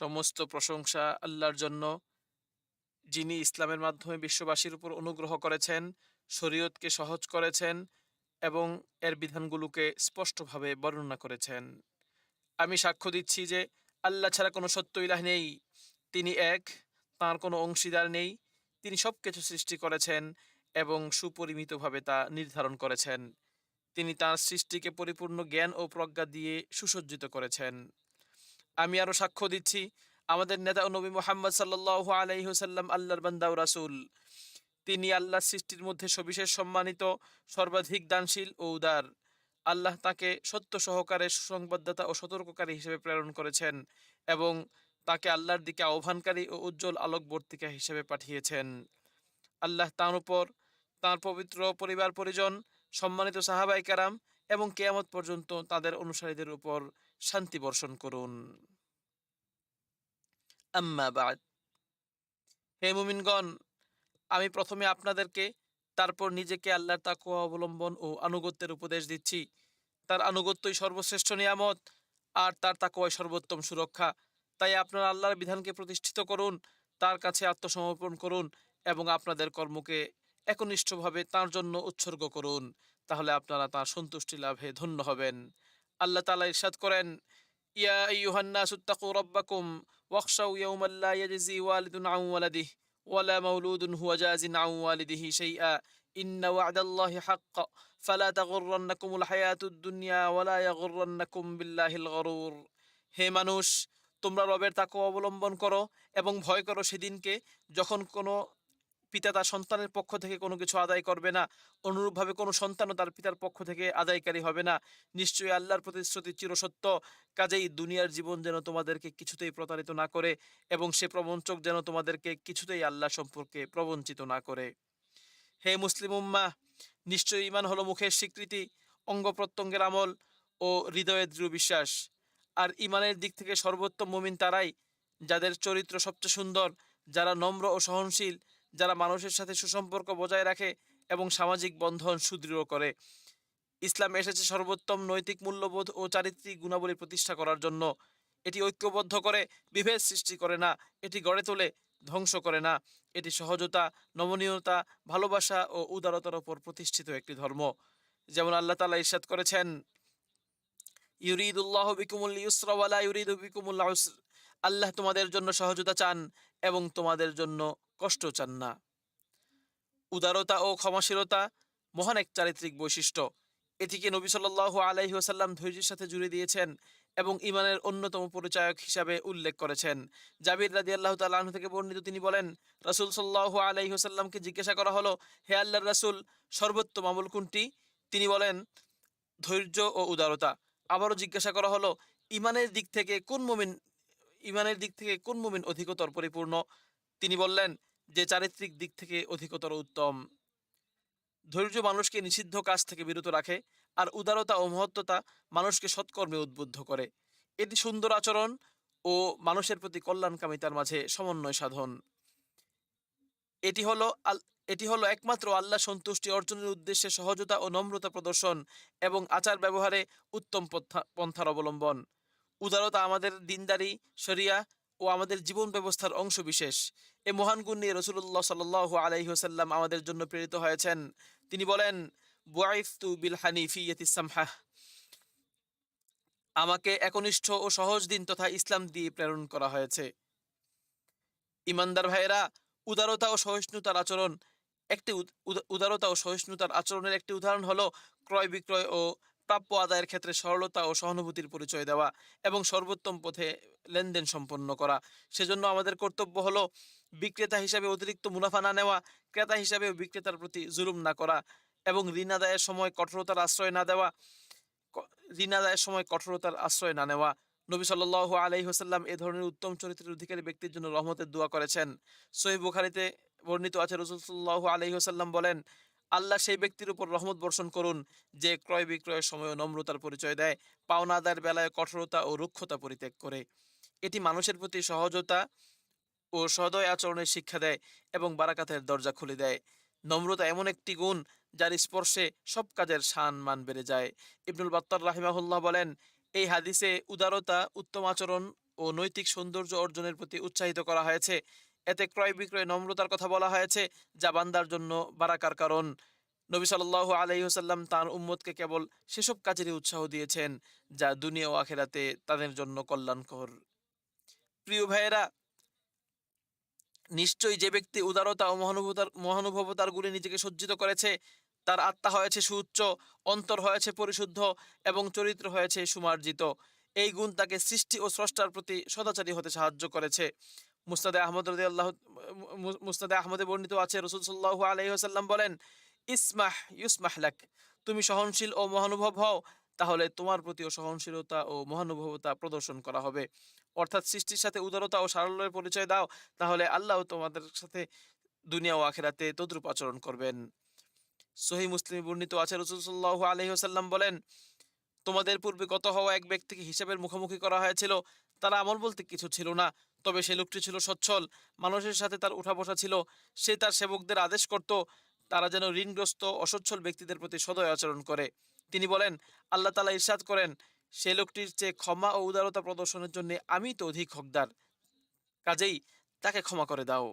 সমস্ত প্রশংসা আল্লাহর জন্য। যিনি ইসলামের মাধ্যমে বিশ্ববাসীর উপর অনুগ্রহ করেছেন, শরীয়তকে সহজ করেছেন এবং এর বিধানগুলোকে স্পষ্টভাবে বর্ণনা করেছেন। আমি সাক্ষ্য দিচ্ছি যে আল্লাহ ছাড়া কোনো সত্য ইলাহ নেই। তিনি এক, তার কোনো অংশীদার নেই। তিনি সব কিছু সৃষ্টি করেছেন এবং সুপরিমিতভাবে তা নির্ধারণ করেছেন। তিনি তার সৃষ্টিকে পরিপূর্ণ জ্ঞান ও প্রজ্ঞা দিয়ে সুসজ্জিত করেছেন। আমি আরও সাক্ষ্য দিচ্ছি। আমাদের নেতা নবী মোহাম্মদ সাল্লাহ আলাইহুসাল্লাম আল্লাহর বান্দা ও রাসুল। তিনি আল্লাহ সৃষ্টির মধ্যে সবিশেষ সম্মানিত, সর্বাধিক দানশীল ও উদার। আল্লাহ তাকে সত্য সহকারে সুসংবাদদাতা ও সতর্ককারী হিসেবে প্রেরণ করেছেন এবং তাকে আল্লাহর দিকে আহ্বানকারী ও উজ্জ্বল আলোকবর্তিকা হিসেবে পাঠিয়েছেন। আল্লাহ তাঁর উপর তাঁর পবিত্র পরিবার পরিজন সম্মানিত সাহাবাই কারাম এবং কেয়ামত পর্যন্ত তাদের অনুসারীদের উপর শান্তি বর্ষণ করুন। আম্মা বাদ। হে মুমিনগণ, আমি প্রথমে আপনাদেরকে, তারপর নিজেকে আল্লাহর তাকুয়া অবলম্বন ও আনুগত্যের উপদেশ দিচ্ছি। তার আনুগত্যই সর্বশ্রেষ্ঠ নিয়ামত, আর তার তাকুয়াই সর্বোত্তম সুরক্ষা। তাই আপনারা আল্লাহর বিধানকে প্রতিষ্ঠিত করুন, তার কাছে আত্মসমর্পণ করুন, এবং আপনাদের কর্মকে একনিষ্ঠভাবে তার জন্য উৎসর্গ করুন। তাহলে আপনারা তার সন্তুষ্টি লাভে ধন্য হবেন। আল্লাহ তালা ইরশাদ করেন, ইয়া আইয়ুহান্নাসু তাকু রাব্বাকুম ওয়াখশাউ ইয়াওমান লা ইয়াজজি ওয়ালিদুন আন ওয়ালাদিহি ওয়ালা মাউলুদুন হুয়া জাজিন আন ওয়ালিদিহি শাইআ। ইন্না ওয়া'দাল্লাহি হাক্ক। ফালা তাগুররান্নাকুমুল হায়াতুদ দুনিয়া ওয়ালা ইয়াগুররান্নাকুম বিল্লাহিল গরুর। হে মানুষ, তোমরা রবের তাকে অবলম্বন করো এবং ভয় করো সেদিনকে যখন কোনো পিতা তার সন্তানের পক্ষ থেকে কোনো কিছু আদায় করবে না। অনুরূপভাবে কোনো সন্তানও তার পিতার পক্ষ থেকে আদায়কারী হবে না। নিশ্চয়ই আল্লাহর প্রতিশ্রুতি চিরসত্য। কাজেই দুনিয়ার জীবন যেন তোমাদেরকে কিছুতেই প্রতারিত না করে এবং সে প্রবঞ্চক যেন তোমাদেরকে কিছুতেই আল্লাহ সম্পর্কে প্রবঞ্চিত না করে। হে মুসলিম উম্মা, নিশ্চয়ই ইমান হলো মুখের স্বীকৃতি, অঙ্গ প্রত্যঙ্গের আমল ও হৃদয়ের দৃঢ় বিশ্বাস। আর ইমানের দিক থেকে সর্বোত্তম মুমিন তারাই, যাদের চরিত্র সবচেয়ে সুন্দর, যারা নম্র ও সহনশীল যারা মানুষের সাথে সুসম্পর্ক বজায় রাখে এবং সামাজিক বন্ধন সুদৃঢ় করে। ইসলাম এসেছে সর্বোত্তম নৈতিক মূল্যবোধ ও চারিত্রিক গুণাবলী প্রতিষ্ঠা করার জন্য। এটি ঐক্যবদ্ধ করে, বিভেদ সৃষ্টি করে না। এটি গড়ে তোলে, ধ্বংস করে না। এটি সহজতা, নমনীয়তা, ভালোবাসা ও উদারতার ওপর প্রতিষ্ঠিত একটি ধর্ম। যেমন আল্লাহ তালা ইরশাদ করেছেন, ইউরিদুল্লাহ বিকুমুল ইউসরা ইউরিদ ইউরিদু বিকুমুল উসর। আল্লাহ তোমাদের জন্য সহজতা চান এবং তোমাদের জন্য কষ্ট চান না। উদারতা ও ক্ষমাশীলতা মহান এক চারিত্রিক বৈশিষ্ট্য। এটিকে নবী সাল্লাহ আলাইহি ধৈর্যের সাথে জুড়ে দিয়েছেন এবং ইমানের অন্যতম পরিচায়ক হিসাবে উল্লেখ করেছেন। জাবির রাদি আল্লাহ তালাহ থেকে বর্ণিত তিনি বলেন, রাসুল সাল্লাহ আলাইহি ওসাল্লামকে জিজ্ঞাসা করা হলো, হে আল্লাহর রাসুল, সর্বোত্তম আমল কোনটি? তিনি বলেন, ধৈর্য ও উদারতা। আবারও জিজ্ঞাসা করা হলো ইমানের দিক থেকে কোন মুমিন ইমানের দিক থেকে কোন মুমিন অধিকতর পরিপূর্ণ? তিনি বললেন যে, চারিত্রিক দিক থেকে অধিকতর উত্তম। ধৈর্য মানুষকে নিষিদ্ধ কাজ থেকে বিরত রাখে আর উদারতা ও মহত্বতা মানুষকে সৎকর্মে উদ্বুদ্ধ করে। এটি সুন্দর আচরণ ও মানুষের প্রতি কল্যাণকামিতার মাঝে সমন্বয় সাধন। এটি হলো আল, এটি হলো একমাত্র আল্লাহ সন্তুষ্টি অর্জনের উদ্দেশ্যে সহজতা ও নম্রতা প্রদর্শন এবং আচার ব্যবহারে উত্তম পন্থার অবলম্বন। উদারতা আমাদের দিনদারি, শরিয়া ও আমাদের জীবন ব্যবস্থার অংশ বিশেষ। এ মহান গুণ নিয়ে রসুল্লাহ সাল আলাইহি ওসাল্লাম আমাদের জন্য প্রেরিত হয়েছেন। তিনি বলেন বুয়াইফ তু বিল হানিফি সামহা। আমাকে একনিষ্ঠ ও সহজ দিন তথা ইসলাম দিয়ে প্রেরণ করা হয়েছে। ইমানদার ভাইয়েরা, উদারতা ও সহিষ্ণুতার আচরণ একটি উদ- উদ- উদারতা ও সহিষ্ণুতার আচরণের একটি উদাহরণ হলো ক্রয় বিক্রয় ও প্রাপ্য আদায়ের ক্ষেত্রে সরলতা ও সহানুভূতির পরিচয় দেওয়া এবং সর্বোত্তম পথে লেনদেন সম্পন্ন করা। সেজন্য আমাদের কর্তব্য হলো বিক্রেতা হিসাবে অতিরিক্ত মুনাফা না নেওয়া, ক্রেতা হিসাবে বিক্রেতার প্রতি জুলুম না করা এবং ঋণ আদায়ের সময় কঠোরতার আশ্রয় না দেওয়া ঋণ আদায়ের সময় কঠোরতার আশ্রয় না নেওয়া। নবী সাল্লাহ আলাইহি হোসাল্লাম এ ধরনের উত্তম চরিত্রের অধিকারী ব্যক্তির জন্য রহমতের দোয়া করেছেন। সহি বুখারিতে বর্ণিত আছে, রসুল সাল্লাহ আলাইহি হোসাল্লাম বলেন আল্লাহ সেই ব্যক্তির উপর রহমত বর্ষণ করুন, যে ক্রয় বিক্রয়ের সময় নম্রতার পরিচয় দেয় পাওনা আদায়ের বেলায় কঠোরতা ও রুক্ষতা পরিত্যাগ করে। এটি মানুষের প্রতি সহজতা ও সদয় আচরণের শিক্ষা দেয় এবং বারাকাতের দরজা খুলে দেয়। নম্রতা এমন একটি গুণ, যার স্পর্শে সব কাজের সান মান বেড়ে যায়। ইবনুল বাত্তার রাহিমাহুল্লাহ বলেন, এই হাদিসে উদারতা, উত্তম আচরণ ও নৈতিক সৌন্দর্য অর্জনের প্রতি উৎসাহিত করা হয়েছে। এতে ক্রয় বিক্রয় নম্রতার কথা বলা হয়েছে যা বান্দার জন্য বারাকার কারণ। নবী সাল্লাল্লাহু আলাইহি ওয়াসাল্লাম তার উম্মতকে কেবল সেসব কাজেরই উৎসাহ দিয়েছেন যা দুনিয়া ও আখেরাতে তাদের জন্য কল্যাণকর। প্রিয় ভাইয়েরা, নিশ্চয়ই যে ব্যক্তি উদারতা ও মহানুভবতার মহানুভবতার গুণে নিজেকে সজ্জিত করেছে, তার আত্মা হয়েছে সুউচ্চ, অন্তর হয়েছে পরিশুদ্ধ এবং চরিত্র হয়েছে সুমার্জিত। এই গুণ তাকে সৃষ্টি ও স্রষ্টার প্রতি সদাচারী হতে সাহায্য করেছে। মুস্তাদে আহমদ রদি আল্লাহ মুস্তাদে আহমদে বর্ণিত আছে, রসুল সাল্লাহ আলহিহাসাল্লাম বলেন, ইসমাহ, ইউসমাহ লাক, তুমি সহনশীল ও মহানুভব হও, তাহলে তোমার প্রতিও সহনশীলতা ও মহানুভবতা প্রদর্শন করা হবে। অর্থাৎ সৃষ্টির সাথে উদারতা ও সারল্যের পরিচয় দাও, তাহলে আল্লাহ তোমাদের সাথে দুনিয়া ও আখেরাতে তদ্রুপ আচরণ করবেন। সহি মুসলিম বর্ণিত আছে, রসুল সাল্লাহ আলহিহাসাল্লাম বলেন তোমাদের পূর্বে গত হওয়া এক ব্যক্তিকে হিসাবের মুখোমুখি করা হয়েছিল। তারা আমল বলতে কিছু ছিল না, তবে সে লোকটি ছিল সচ্ছল, মানুষের সাথে তার উঠা বসা ছিল। সে তার সেবকদের আদেশ করত, তারা যেন ঋণগ্রস্ত, অসচ্ছল ব্যক্তিদের প্রতি সদয় আচরণ করে। তিনি বলেন, আল্লাহ তালা ইরশাদ করেন, সে লোকটির চেয়ে ক্ষমা ও উদারতা প্রদর্শনের জন্য আমি তো অধিক হকদার। কাজেই তাকে ক্ষমা করে দাও।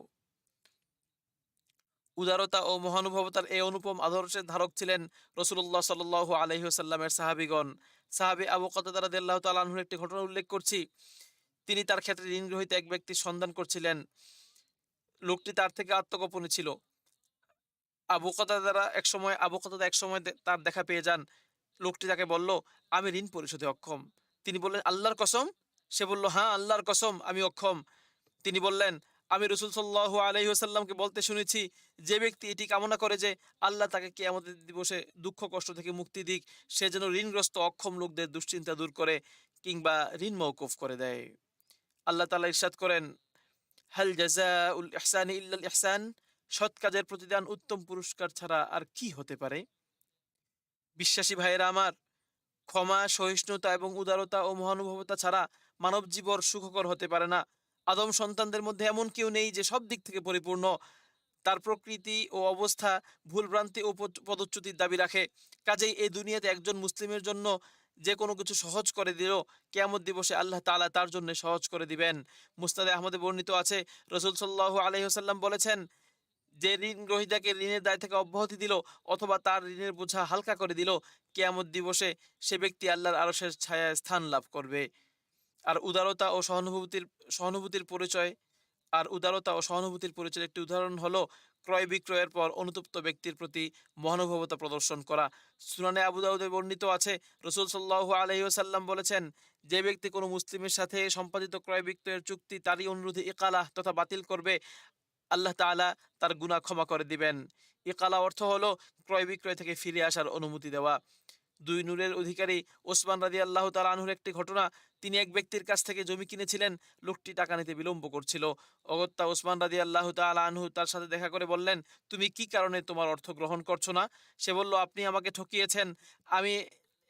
উদারতা ও মহানুভবতার এই অনুপম আদর্শের ধারক ছিলেন রসুল্লাহ সাল আলহিহাল্লামের সাহাবিগণ। সাহাবি আবু কতাদারা দেল্লাহ তালাহুর একটি ঘটনা উল্লেখ করছি। তিনি তার ক্ষেত্রে ঋণ গ্রহিত এক ব্যক্তির সন্ধান করছিলেন। লোকটি তার থেকে আত্মগোপনে ছিল। আবু এক সময় আবু এক সময় তার দেখা পেয়ে যান। লোকটি তাকে বলল, আমি ঋণ পরিশোধে অক্ষম। তিনি বললেন, আল্লাহর কসম? সে বলল হ্যাঁ আল্লাহর কসম, আমি অক্ষম। তিনি বললেন আমি রসুল সাল্লাহ আলহিহাসাল্লামকে বলতে শুনেছি, যে ব্যক্তি এটি কামনা করে যে আল্লাহ তাকে কেয়ামতের দিবসে দুঃখ কষ্ট থেকে মুক্তি দিক, সে যেন ঋণগ্রস্ত অক্ষম লোকদের দুশ্চিন্তা দূর করে কিংবা ঋণ মৌকুফ করে দেয়। আল্লাহ তালা ইরশাদ করেন, হাল জাজা উল ইহসান ইল্লাল ইহসান সৎ কাজের প্রতিদান উত্তম পুরস্কার ছাড়া আর কি হতে পারে? বিশ্বাসী ভাইয়েরা আমার, ক্ষমা, সহিষ্ণুতা এবং উদারতা ও মহানুভবতা ছাড়া মানব জীবন সুখকর হতে পারে না। আদম সন্তানদের মধ্যে এমন কেউ নেই যে সব দিক থেকে পরিপূর্ণ। তার প্রকৃতি ও অবস্থা ভুলভ্রান্তি ও পদচ্যুতির দাবি রাখে। কাজেই এই দুনিয়াতে একজন মুসলিমের জন্য যে কোনো কিছু সহজ করে দিল কেয়ামত দিবসে আল্লাহ তালা তার জন্য সহজ করে দিবেন। মুস্তাদে আহমদে বর্ণিত আছে, রসুল সাল্লাহ আলহিহাল্লাম বলেছেন, যে ঋণ গ্রহীতাকে ঋণের দায় থেকে অব্যাহতি দিল অথবা তার ঋণের বোঝা হালকা করে দিল, কেয়ামত দিবসে সে ব্যক্তি আল্লাহর আরসের ছায়ায় স্থান লাভ করবে। আর উদারতা ও সহানুভূতির সহানুভূতির পরিচয়, আর উদারতা ও সহানুভূতির পরিচয়ের একটি উদাহরণ হলো ক্রয় বিক্রয়ের পর অনুতপ্ত ব্যক্তির প্রতি মহানুভবতা প্রদর্শন করা। সুনানে আবু দাউদে বর্ণিত আছে, রসুল সাল্লাহ আলহিউসাল্লাম বলেছেন, যে ব্যক্তি কোনো মুসলিমের সাথে সম্পাদিত ক্রয় বিক্রয়ের চুক্তি তারই অনুরোধে ইকালাহ তথা বাতিল করবে, আল্লাহ তাআলা তার গুনাহ ক্ষমা করে দিবেন। ইকালা অর্থ হলো ক্রয় বিক্রয় থেকে ফিরে আসার অনুমতি দেওয়া। দুই নূরের অধিকারী ওসমান রাজি আল্লাহ তালা আনহুর একটি ঘটনা, তিনি এক ব্যক্তির কাছ থেকে জমি কিনেছিলেন, লোকটি টাকা নিতে বিলম্ব করছিল। অগত্যা ওসমান রাজি আল্লাহ তালা আনহু তার সাথে দেখা করে বললেন, তুমি কি কারণে তোমার অর্থ গ্রহণ করছ না? সে বলল, আপনি আমাকে ঠকিয়েছেন। আমি,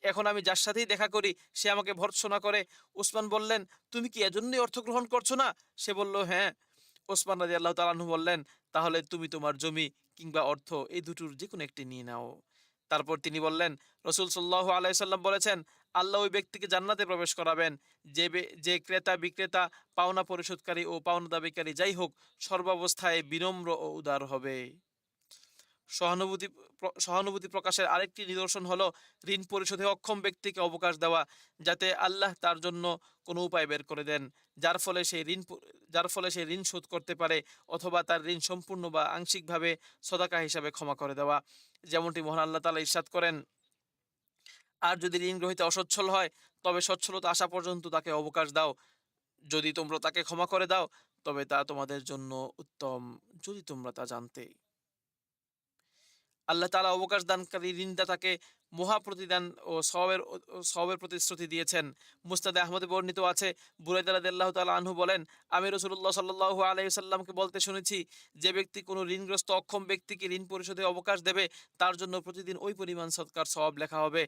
এখন আমি যার সাথেই দেখা করি, সে আমাকে ভর্ৎসনা করে। ওসমান বললেন, তুমি কি এজন্যই অর্থ গ্রহণ করছ না? সে বলল হ্যাঁ। ওসমান রাজি আল্লাহ তালাহু বললেন, তাহলে তুমি তোমার জমি কিংবা অর্থ এই দুটোর যে কোনো একটি নিয়ে নাও। তারপর তিনি বললেন, রসুল সাল্লাহ আলাইসাল্লাম বলেছেন, আল্লাহ ওই ব্যক্তিকে জান্নাতে প্রবেশ করাবেন। যে যে ক্রেতা, বিক্রেতা, পাওনা পরিশোধকারী ও পাওনা দাবিকারী যাই হোক, সর্বাবস্থায় বিনম্র ও উদার হবে। সহানুভূতি সহানুভূতি প্রকাশের আরেকটি নিদর্শন হলো ঋণ পরিশোধে অক্ষম ব্যক্তিকে অবকাশ দেওয়া, যাতে আল্লাহ তার জন্য কোনো উপায় বের করে দেন, যার ফলে সেই ঋণ যার ফলে সে ঋণ শোধ করতে পারে, অথবা তার ঋণ সম্পূর্ণ বা আংশিকভাবে সদাকা হিসাবে ক্ষমা করে দেওয়া। যেমনটি মহান আল্লাহ তালা ইরশাদ করেন, আর যদি ঋণ গ্রহীতা অসচ্ছল হয়, তবে সচ্ছলতা আসা পর্যন্ত তাকে অবকাশ দাও। যদি তোমরা তাকে ক্ষমা করে দাও, তবে তা তোমাদের জন্য উত্তম। যদি তোমরা তা জানতে আল্লাহ তালা অবকাশ দানকারী ঋণদাতাকে মহা প্রতিদান ও সবের সবের প্রতিশ্রুতি দিয়েছেন। মুস্তাদে আহমদে বর্ণিত আছে বুরাইদাল্লাহ তালা আনহু বলেন, আমি রসুল্লাহ সাল্লাহ আলাইসাল্লামকে বলতে শুনেছি, যে ব্যক্তি কোনো ঋণগ্রস্ত অক্ষম ব্যক্তিকে ঋণ পরিশোধে অবকাশ দেবে, তার জন্য প্রতিদিন ওই পরিমাণ সৎকার, সওয়াব লেখা হবে।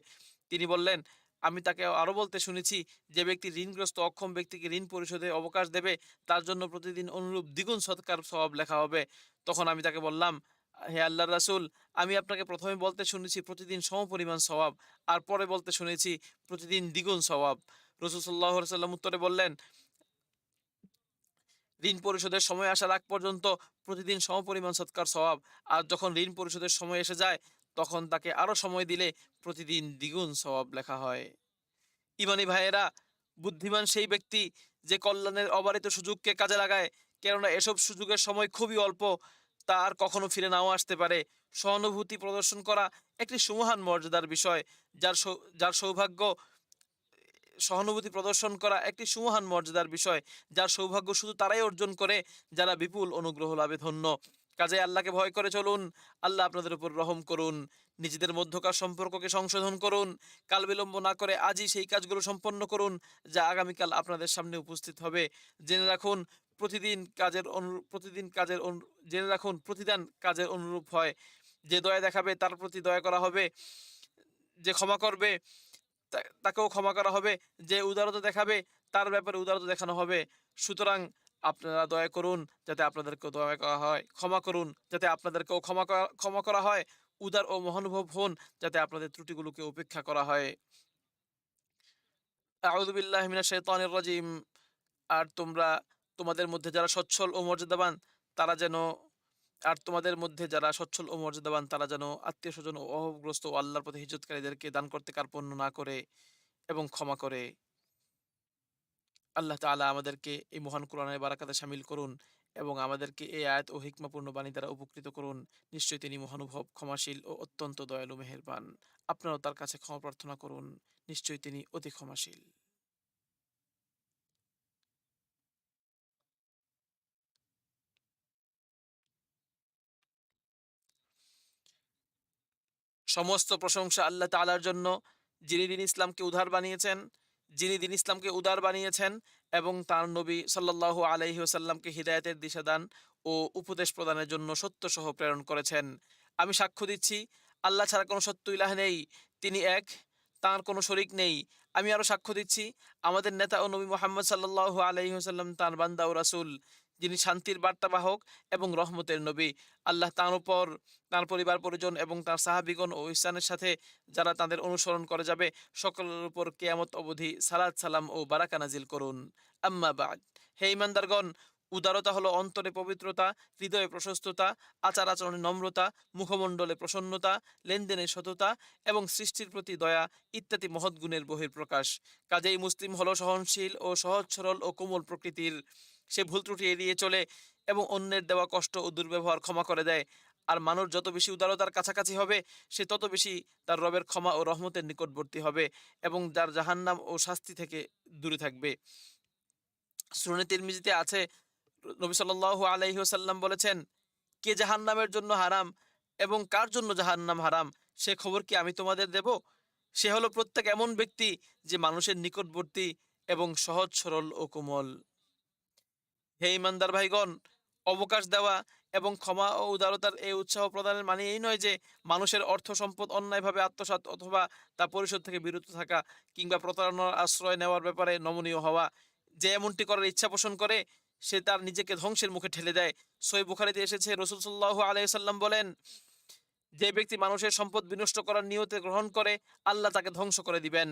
তিনি বললেন, আমি তাকে আরও বলতে শুনেছি, যে ব্যক্তি ঋণগ্রস্ত অক্ষম ব্যক্তিকে ঋণ পরিশোধে অবকাশ দেবে, তার জন্য প্রতিদিন অনুরূপ দ্বিগুণ সৎকার, সওয়াব লেখা হবে। তখন আমি তাকে বললাম হে আল্লাহ রাসুল, আমি আপনাকে প্রথমে বলতে শুনেছি প্রতিদিন সমপরিমাণ স্বভাব আর পরে বলতে শুনেছি প্রতিদিন দ্বিগুণ স্বভাব রসুল সাল্লাহ সাল্লাম উত্তরে বললেন, ঋণ পরিশোধের সময় আসার আগ পর্যন্ত প্রতিদিন সমপরিমাণ সৎকার স্বভাব আর যখন ঋণ পরিশোধের সময় এসে যায়, তখন তাকে আরও সময় দিলে প্রতিদিন দ্বিগুণ স্বভাব লেখা হয়। ইমানি ভাইয়েরা, বুদ্ধিমান সেই ব্যক্তি যে কল্যাণের অবারিত সুযোগকে কাজে লাগায়, কেননা এসব সুযোগের সময় খুবই অল্প তা আর কখনো ফিরে নাও আসতে পারে। সহানুভূতি প্রদর্শন করা একটি সুমহান মর্যাদার বিষয়, যার যার সৌভাগ্য, সহানুভূতি প্রদর্শন করা একটি সুমহান মর্যাদার বিষয়, যার সৌভাগ্য শুধু তারাই অর্জন করে, যারা বিপুল অনুগ্রহ লাভে ধন্য। কাজে আল্লাহকে ভয় করে চলুন, আল্লাহ আপনাদের উপর রহম করুন। নিজেদের মধ্যকার সম্পর্ককে সংশোধন করুন। কাল বিলম্ব না করে আজই সেই কাজগুলো সম্পন্ন করুন, যা আগামীকাল আপনাদের সামনে উপস্থিত হবে। জেনে রাখুন প্রতিদিন কাজের অনুরূপ প্রতিদিন কাজের জেনে রাখুন প্রতিদান কাজের অনুরূপ হয়। যে দয়া দেখাবে তার প্রতি দয়া করা হবে, যে ক্ষমা করবে তাকেও ক্ষমা করা হবে, যে উদারতা দেখাবে তার ব্যাপারে উদারতা দেখানো হবে। সুতরাং আপনারা দয়া করুন যাতে আপনাদেরকেও দয়া করা হয়, ক্ষমা করুন যাতে আপনাদেরকেও ক্ষমা করা ক্ষমা করা হয়, উদার ও মহানুভব হন যাতে আপনাদের ত্রুটিগুলোকে উপেক্ষা করা হয়। আউযু বিল্লাহি মিনাশ শাইতানির রাজিম। আর তোমরা তোমাদের মধ্যে যারা সচ্ছল ও মর্যাদাবান, তারা যেন, আর তোমাদের মধ্যে যারা সচ্ছল ও মর্যাদাবান, তারা যেন আত্মীয় স্বজন ও অভাবগ্রস্ত ও আল্লাহর পথে হিজরতকারীদেরকে দান করতে কার্পণ্য না করে এবং ক্ষমা করে। আল্লাহ তাআলা আমাদেরকে এই মহান কোরআনের বারাকাতে সামিল করুন এবং আমাদেরকে এই আয়াত ও হিকমাপূর্ণ বাণী দ্বারা উপকৃত করুন। নিশ্চয়ই তিনি মহানুভব ক্ষমাশীল ও অত্যন্ত দয়ালু, মেহেরবান। আপনারাও তার কাছে ক্ষমা প্রার্থনা করুন। নিশ্চয়ই তিনি অতি ক্ষমাশীল। সমস্ত প্রশংসা আল্লাহ তালার জন্য। যিনি দিন ইসলামকে উদার বানিয়েছেন, যিনি দিন ইসলামকে উদার বানিয়েছেন এবং তার নবী সাল্লাল্লাহু আলাইহি ওয়াসাল্লামকে হিদায়াতের দিশাদান ও উপদেশ প্রদানের জন্য সত্য সহ প্রেরণ করেছেন। আমি সাক্ষ্য দিচ্ছি, আল্লাহ ছাড়া কোনো সত্য ইলাহ নেই, তিনি এক, তার কোনো শরিক নেই। আমি আরও সাক্ষ্য দিচ্ছি, আমাদের নেতা ও নবী মোহাম্মদ আলাইহি ওয়াসাল্লাম তার বান্দা ও রাসূল। যিনি শান্তির বার্তাবাহক এবং রহমতের নবী। আল্লাহ তার উপর, তার পরিবার, পরিজন এবং তার সাহাবিগণ ও ইসলামের সাথে যারা তাদের অনুসরণ করে যাবে, সকলের উপর কেয়ামত অবধি সালাত, সালাম ও বারাকা নাজিল করুন। আম্মা বাদ। হে ইমানদারগণ, উদারতা হলো অন্তরে পবিত্রতা, হৃদয়ে প্রশস্ততা, আচার আচরণে নম্রতা, মুখমণ্ডলে প্রসন্নতা, লেনদেনে সততা এবং সৃষ্টির প্রতি দয়া ইত্যাদি মহৎ গুণের বহির্প্রকাশ কাজেই মুসলিম হলো সহনশীল ও সহজ সরল ও কোমল প্রকৃতির সে ভুল ত্রুটি এড়িয়ে চলে এবং অন্যের দেওয়া কষ্ট ও দুর্ব্যবহার ক্ষমা করে দেয়। আর মানুষ যত বেশি উদারতার কাছাকাছি হবে, সে তত বেশি তার রবের ক্ষমা ও রহমতের নিকটবর্তী হবে এবং যার জাহান্নাম ও শাস্তি থেকে দূরে থাকবে। সুনে তিরমিজিতে আছে, নবী সাল্লাল্লাহু আলাইহি ওয়াসাল্লাম বলেছেন, কে জাহান্নামের জন্য হারাম এবং কার জন্য জাহান্নাম হারাম, সে খবর কি আমি তোমাদের দেব? সে হলো প্রত্যেক এমন ব্যক্তি যে মানুষের নিকটবর্তী এবং সহজ, সরল ও কোমল। হে ইমানদার ভাইগণ, অবকাশ দেওয়া এবং ক্ষমা ও উদারতার এই উৎসাহ প্রদানের মানে এই নয় যে মানুষের অর্থ সম্পদ অন্যায়ভাবে আত্মসাৎ অথবা তা পরিশোধ থেকে বিরত থাকা কিংবা প্রতারণার আশ্রয় নেওয়ার ব্যাপারে নমনীয় হওয়া। যে এমনটি করার ইচ্ছা পোষণ করে, সে তার নিজেকে ধ্বংসের মুখে ঠেলে দেয়। সই বুখারিতে এসেছে, রসুল সাল্লাহ আলাইসাল্লাম বলেন, যে ব্যক্তি মানুষের সম্পদ বিনষ্ট করার নিয়তে গ্রহণ করে, আল্লাহ তাকে ধ্বংস করে দিবেন।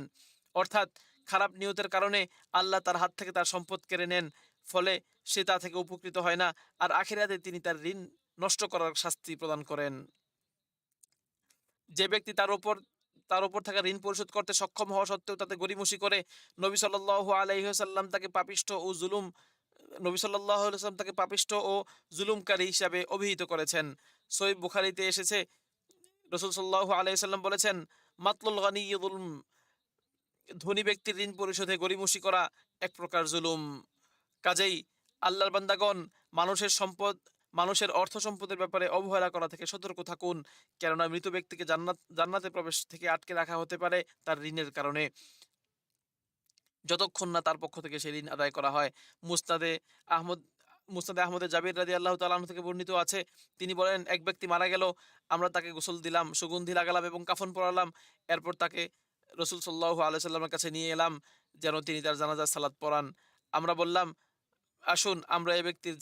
অর্থাৎ খারাপ নিয়তের কারণে আল্লাহ তার হাত থেকে তার সম্পদ কেড়ে নেন। ফলে সে তা থেকে উপকৃত হয় না। আর আখিরাতে তিনি তার ঋণ নষ্ট করার শাস্তি প্রদান করেন। যে ব্যক্তি তার উপর তার উপর থাকা ঋণ পরিশোধ করতে সক্ষম হওয়া সত্ত্বেও তাতে গরিমসি করে নবী সাল্লাহ আলাইসাল্লাম তাকে পাপিষ্ট ও জুলুম, নবী সাল্লাম তাকে পাপিষ্ট ও জুলুমকারী হিসাবে অভিহিত করেছেন। সৈব বুখারিতে এসেছে, রসুল সাল্লাহ আলাইসাল্লাম বলেছেন, মাতলুল গানি জুলুম ধনী ব্যক্তির ঋণ পরিশোধে গরিমসি করা এক প্রকার জুলুম। কাজেই আল্লাহর বান্দাগণ মানুষের সম্পদ, মানুষের অর্থ সম্পদের ব্যাপারে অবহেলা করা থেকে সতর্ক থাকুন। কেননা মৃত ব্যক্তিকে জান্নাত, জান্নাতে প্রবেশ থেকে আটকে রাখা হতে পারে তার ঋণের কারণে। যতক্ষণ না তার পক্ষ থেকে সেই ঋণ আদায় করা হয়। মুস্তাদে আহমদ মুস্তাদে আহমদের জাবির রাজি আল্লাহ তালাহ থেকে বর্ণিত আছে। তিনি বলেন, এক ব্যক্তি মারা গেল, আমরা তাকে গোসল দিলাম, সুগন্ধি লাগালাম এবং কাফন পরালাম। এরপর তাকে রসুল সাল্লাহ আলাইসাল্লামের কাছে নিয়ে এলাম, যেন তিনি তার জানাজার সালাদ পড়ান আমরা বললাম আসুন, আমরা এই ব্যক্তির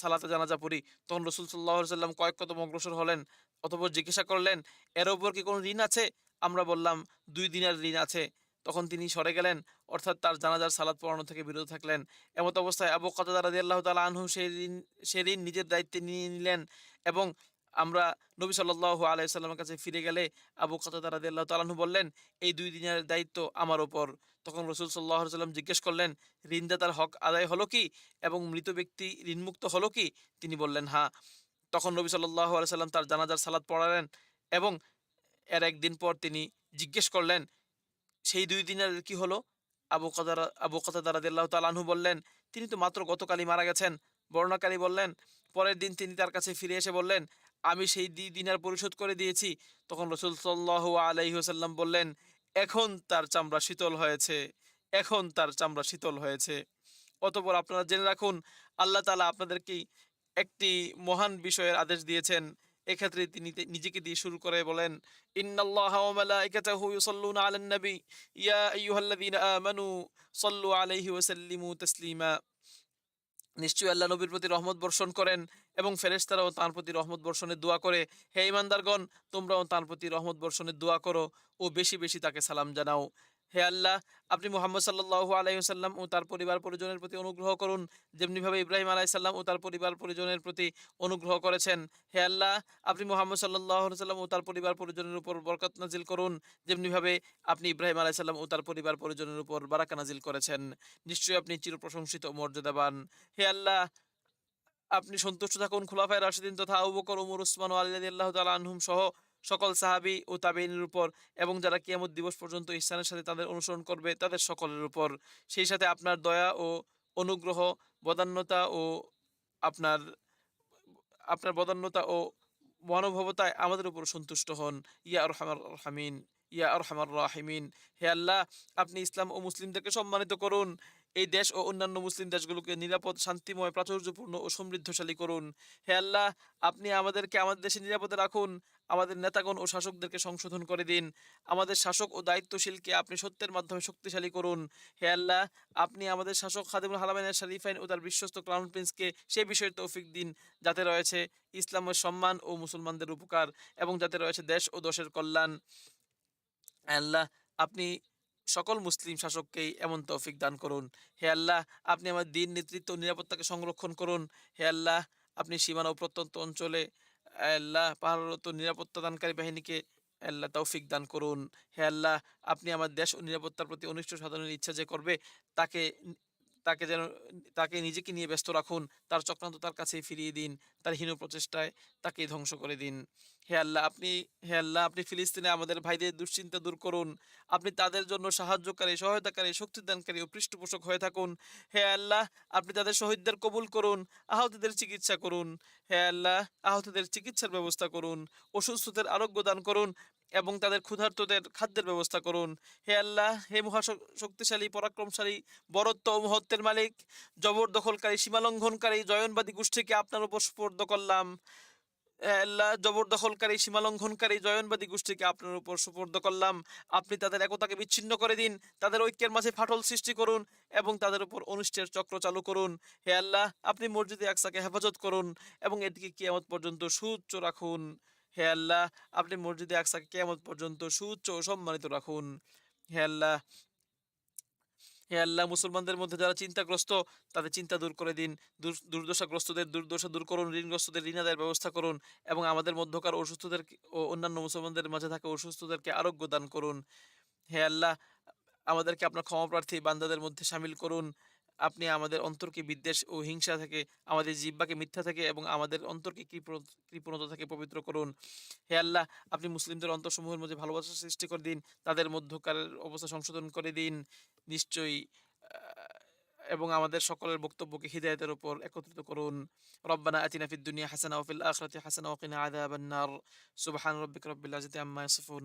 সালাতে জানাজা পড়ি। তখন রসুল সাল্লাহ সাল্লাম কয়েক কদম অগ্রসর হলেন, অতপর জিজ্ঞাসা করলেন, এর ওপর কি কোনো ঋণ আছে? আমরা বললাম, দুই দিনের ঋণ আছে। তখন তিনি সরে গেলেন, অর্থাৎ তার জানাজার সালাদ পড়ানো থেকে বিরত থাকলেন। এমত অবস্থায় আবু কাতাদা আল্লাহ তালা আনহু সেই ঋণ সেই ঋণ নিজের দায়িত্বে নিয়ে নিলেন এবং আমরা নবী সাল্লাল্লাহু আলাইহি সাল্লামের কাছে ফিরে গেলে আবু কাতাদা রাদিয়াল্লাহু তাআলা আনহু বললেন, এই দুই দিনের দায়িত্ব আমার ওপর তখন রসুল আলাইহি সাল্লাম জিজ্ঞেস করলেন ঋণদাতার হক আদায় হলো কি এবং মৃত ব্যক্তি ঋণমুক্ত হলো কি? তিনি বললেন হ্যাঁ। তখন নবী সাল্লাল্লাহু আলাইহি সাল্লাম তার জানাজার সালাদ পড়ালেন এবং এর একদিন পর তিনি জিজ্ঞেস করলেন, সেই দুই দিনের কি হলো? আবু কাদারা আবু কাতাদা রাদিয়াল্লাহু তাআলা আনহু বললেন, তিনি তো মাত্র গতকালই মারা গেছেন। বর্ণাকারী বললেন, পরের দিন তিনি তার কাছে ফিরে এসে বললেন আমি সেই দিনার পরিশোধ করে দিয়েছি। তখন রসুল সাল্লাল্লাহু আলাইহি ওয়াসাল্লাম বললেন, এখন তার চামড়া শীতল হয়েছে। এখন তার চামড়া শীতল হয়েছে। অতঃপর আপনারা জেনে রাখুন, আল্লাহ তাআলা আপনাদেরকে একটি মহান বিষয়ের আদেশ দিয়েছেন। এক্ষেত্রে তিনি নিজেকে দিয়ে শুরু করে বলেন, ইন্নাল্লাহা ওয়া নবী ইয়া আলাইহি ওয়া তাসলিমা। নিশ্চয়ই আল্লাহ নবীর প্রতি রহমত বর্ষণ করেন এবং ফেরেশতারাও তাঁর প্রতি রহমত বর্ষণের দোয়া করে, হে ইমানদারগণ তোমরাও তাঁর প্রতি রহমত বর্ষণের দোয়া করো ও বেশি বেশি তাকে সালাম জানাও। হে আল্লাহ, আপনি মোহাম্মদ সাল্লাল্লাহু আলাইহি সাল্লাম ও তার পরিবার পরিজনের প্রতি অনুগ্রহ করুন। যেমনিভাবে ইব্রাহিম আলাইহিস সাল্লাম ও তার পরিবার পরিজনের প্রতি অনুগ্রহ করেছেন। হে আল্লাহ, আপনি মোহাম্মদ আলাইহি সাল্লাম ও তার পরিবার পরিজনের উপর বরকত নাজিল করুন। যেমনিভাবে আপনি ইব্রাহিম আলাইহিস সাল্লাম ও তার পরিবার পরিজনের উপর বারাকা নাজিল করেছেন। নিশ্চয়ই আপনি চিরপ্রশংসিত ও মর্যাদাবান। হে আল্লাহ, আপনি সন্তুষ্ট থাকুন খুলাফায় রাশিদিন তথা আবু বকর ওমর উসমান ও আলী আল্লাহ তালা আনহুম সহ সকল সাহাবি ও তাবেইনের উপর এবং যারা কিয়ামত দিবস পর্যন্ত ইসলামের সাথে তাদের অনুসরণ করবে, তাদের সকলের উপর। সেই সাথে আপনার দয়া ও অনুগ্রহ, বদান্যতা ও আপনার আপনার বদান্যতা ও মনোভবতায় আমাদের উপর সন্তুষ্ট হন। ইয়া আর হামার রাহিমিন ইয়া আর হামার রাহিমিন। হে আল্লাহ, আপনি ইসলাম ও মুসলিমদেরকে সম্মানিত করুন। এই দেশ ও অন্যান্য মুসলিম দেশগুলোকে নিরাপদ, শান্তিময়, প্রাচুর্যপূর্ণ ও সমৃদ্ধশালী করুন। হে আল্লাহ, আপনি আমাদেরকে আমাদের দেশে নিরাপদে রাখুন। আমাদের নেতাগণ ও শাসকদেরকে সংশোধন করে দিন। আমাদের শাসক ও দায়িত্বশীলকে আপনি সত্যের মাধ্যমে শক্তিশালী করুন। হে আল্লাহ, আপনি আমাদের শাসক খাদিমুল হালামাইনের শারিফাইন ও তার বিশ্বস্ত ক্রাউন প্রিন্সকে সে বিষয়ে তৌফিক দিন, যাতে রয়েছে ইসলামের সম্মান ও মুসলমানদের উপকার এবং যাতে রয়েছে দেশ ও দশের কল্যাণ। আল্লাহ, আপনি সকল মুসলিম শাসককেই এমন তৌফিক দান করুন। হে আল্লাহ, আপনি আমার দিন নেতৃত্ব নিরাপত্তাকে সংরক্ষণ করুন। হে আল্লাহ, আপনি সীমানা ও প্রত্যন্ত অঞ্চলে আল্লাহ, পাহাড়রত নিরাপত্তা দানকারী বাহিনীকে আল্লাহ তৌফিক দান করুন। হে আল্লাহ, আপনি আমার দেশ ও নিরাপত্তার প্রতি অনিষ্ট সাধনের ইচ্ছা যে করবে, তাকে তাকে যেন, তাকে নিজেকে নিয়ে ব্যস্ত রাখুন, তার চক্রান্ত তার কাছেই ফিরিয়ে দিন, তার হীন প্রচেষ্টায় তাকে ধ্বংস করে দিন। হে আল্লাহ, আপনি, হে আল্লাহ, আপনি ফিলিস্তিনে আমাদের ভাইদের দুশ্চিন্তা দূর করুন। আপনি তাদের জন্য সাহায্যকারী, সহায়তাকারী, শক্তিদানকারী ও পৃষ্ঠপোষক হয়ে থাকুন। হে আল্লাহ, আপনি তাদের শহীদদের কবুল করুন, আহতদের চিকিৎসা করুন। হে আল্লাহ, আহতদের চিকিৎসার ব্যবস্থা করুন, অসুস্থদের আরোগ্য দান করুন এবং তাদের ক্ষুধার্তদের খাদ্যের ব্যবস্থা করুন। হে আল্লাহ, হে মহা শক্তিশালী পরাক্রমশালী, বরত্ব ও মহত্বের মালিক, জবরদখলকারী, সীমালঙ্ঘনকারী, জয়নবাদী গোষ্ঠীকে আপনার উপর সুপর্দ করলাম। আল্লাহ, জবরদখলকারী, সীমালঙ্ঘনকারী, জয়নবাদী গোষ্ঠীকে আপনার উপর সুপর্দ করলাম। আপনি তাদের একতাকে বিচ্ছিন্ন করে দিন, তাদের ঐক্যের মাঝে ফাটল সৃষ্টি করুন এবং তাদের উপর অনিষ্টের চক্র চালু করুন। হে আল্লাহ, আপনি মসজিদে আকসাকে হেফাজত করুন এবং এটিকে কিয়ামত পর্যন্ত সুচ্চ রাখুন। হে আল্লাহ, আপনি মসজিদে আকসাকে কেমন পর্যন্ত সুউচ্চ ও সম্মানিত রাখুন। হে আল্লাহ হে আল্লাহ, মুসলমানদের মধ্যে যারা চিন্তাগ্রস্ত, তাদের চিন্তা দূর করে দিন। দুর্দশাগ্রস্তদের দুর্দশা দূর করুন, ঋণগ্রস্তদের ঋণ আদায়ের ব্যবস্থা করুন এবং আমাদের মধ্যকার অসুস্থদের ও অন্যান্য মুসলমানদের মাঝে থাকা অসুস্থদেরকে আরোগ্য দান করুন। হে আল্লাহ, আমাদেরকে আপনার ক্ষমাপ্রার্থী বান্দাদের মধ্যে সামিল করুন। আপনি আমাদের অন্তরকে বিদ্বেষ ও হিংসা থেকে, আমাদের জিব্বাকে মিথ্যা থেকে এবং আমাদের অন্তরকে কৃপণতা থেকে পবিত্র করুন। হে আল্লাহ, আপনি মুসলিমদের অন্তরসমূহের মধ্যে ভালোবাসা সৃষ্টি করে দিন, তাদের মধ্যকার অবস্থা সংশোধন করে দিন। নিশ্চয়ই এবং আমাদের সকলের বক্তব্যকে হৃদায়তের উপর একত্রিত করুন। রব্বানা আতিনা ফিদ দুনিয়া হাসানা ওয়া ফিল আখিরাতি হাসানা ওয়া কিনা আযাবান নার। সুবহান রাব্বিকা রাব্বিল ইজ্জাতি আম্মা ইয়াসিফুন।